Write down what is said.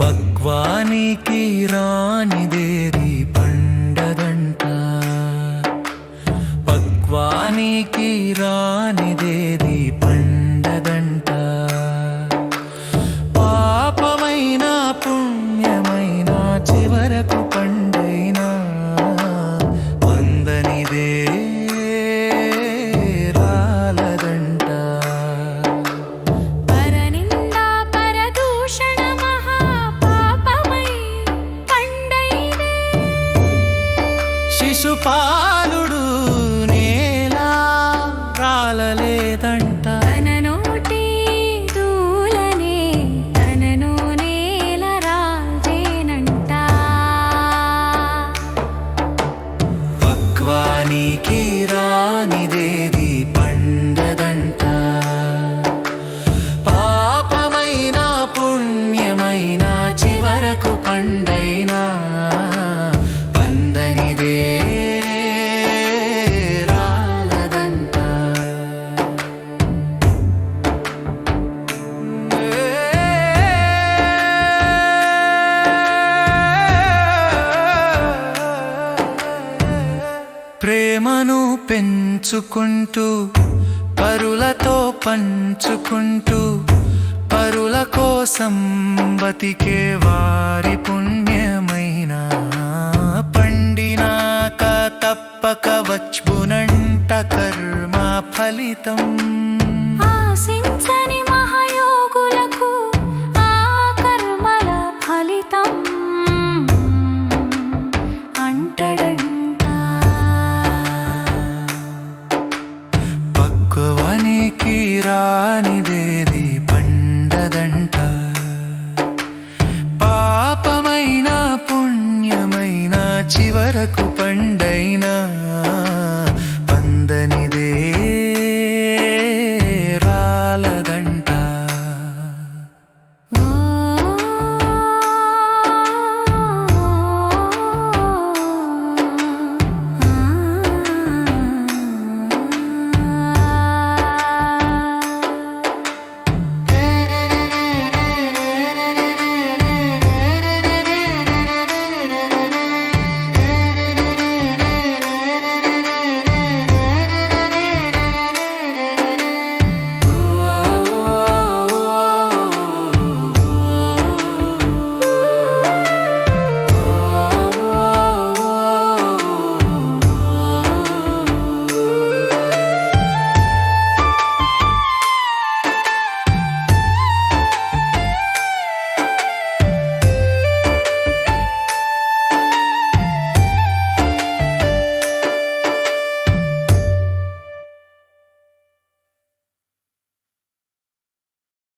పక్వానికి రానిదేది పండదంట పక్వానికి రానిదేది పండదంట పాపమైన పుణ్యమైన చివరకు పండైనా వందనిదే శిశుపాలుడు రాలలేదంట తన నోటి దూలనే తనను నేల రాజేనంట. పక్వానికి రానిదేది పండదంట పాపమైన పుణ్యమైన చివరకు పండైనా ప్రేమను పెంచుకుంటూ పరులతో పంచుకుంటూ పరుల కోసం బతికే వారి పుణ్యమైన పండినాక తప్పక వచ్చునంట కర్మ ఫలితం. పక్వనికి